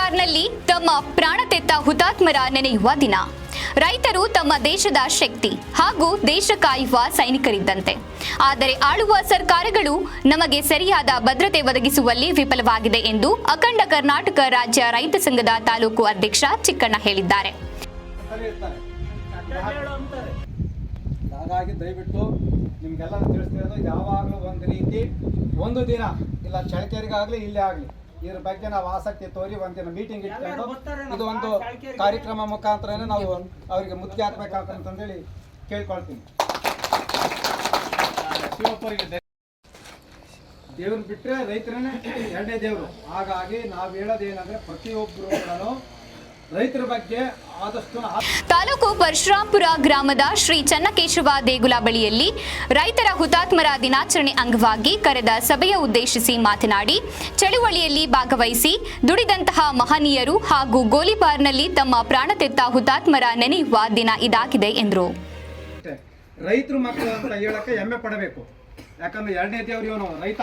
ಗೋಲಿಬಾರ್ನಲ್ಲಿ ತಮ್ಮ ಪ್ರಾಣ ತೆತ್ತ ಹುತಾತ್ಮರ ನೆನೆಯುವ ದಿನ. ರೈತರು ತಮ್ಮ ದೇಶದ ಶಕ್ತಿ ಹಾಗೂ ದೇಶ ಕಾಯುವ ಸೈನಿಕರಿದ್ದಂತೆ. ಆದರೆ ಆಳುವ ಸರ್ಕಾರಗಳು ನಮಗೆ ಸರಿಯಾದ ಭದ್ರತೆ ಒದಗಿಸುವಲ್ಲಿ ವಿಫಲವಾಗಿದೆ ಎಂದು ಅಖಂಡ ಕರ್ನಾಟಕ ರಾಜ್ಯ ರೈತ ಸಂಘದ ತಾಲೂಕು ಅಧ್ಯಕ್ಷ ಚಿಕ್ಕಣ್ಣ ಹೇಳಿದ್ದಾರೆ. ಹಾಗಾಗಿ ದಯವಿಟ್ಟು ನಿಮ್ಗೆಲ್ಲ ತಿಳಿಸ್ತಿರೋದು ಯಾವಾಗಲೂ ಒಂದು ರೀತಿ, ಒಂದು ದಿನ. ಇಲ್ಲ ಚಳಕೆರಿಗಾಗಲಿ ಇಲ್ಲೇ ಆಗಲಿ. ಇದ್ರ ಬಗ್ಗೆ ನಾವು ಆಸಕ್ತಿ ತೋರಿ ಒಂದಿನ ಮೀಟಿಂಗ್ ಇಟ್ಕೊಂಡು ಇದು ಒಂದು ಕಾರ್ಯಕ್ರಮ ಮುಖಾಂತರನೇ ನಾವು ಅವರಿಗೆ ಮುಖ್ಯ ಹಾಕ್ಬೇಕಂತಂದೇಳಿ ಕೇಳ್ಕೊಳ್ತೀನಿ. ದೇವ್ರನ್ನ ಬಿಟ್ಟರೆ ರೈತರೇ ಎರಡನೇ ದೇವರು. ಹಾಗಾಗಿ ನಾವು ಹೇಳೋದೇನಂದ್ರೆ ಪ್ರತಿಯೊಬ್ಬರು ನಾನು ರೈತರ ಬಗ್ಗೆ ಆದಷ್ಟು ತಾಲೂಕು ಪರಶುರಾಂಪುರ ಗ್ರಾಮದ ಶ್ರೀ ಚನ್ನಕೇಶವ ದೇಗುಲ ಬಳಿಯಲ್ಲಿ ರೈತರ ಹುತಾತ್ಮರ ದಿನಾಚರಣೆ ಅಂಗವಾಗಿ ಕರೆದ ಸಭೆಯ ಉದ್ದೇಶಿಸಿ ಮಾತನಾಡಿ ಚಳುವಳಿಯಲ್ಲಿ ಭಾಗವಹಿಸಿ ದುಡಿದಂತಹ ಮಹನೀಯರು ಹಾಗೂ ಗೋಲಿಬಾರ್ನಲ್ಲಿ ತಮ್ಮ ಪ್ರಾಣ ತೆತ್ತ ಹುತಾತ್ಮರ ನೆನೆಯುವ ದಿನ ಇದಾಗಿದೆ ಎಂದರು. ರೈತರು ಮಕ್ಕಳು ಅಂತ ಹೇಳಕ್ಕೆ ಹೆಮ್ಮೆ ಪಡಬೇಕು. ಯಾಕಂದ್ರೆ ಎರಡನೇ ದೇವರು ಇವನು ರೈತ.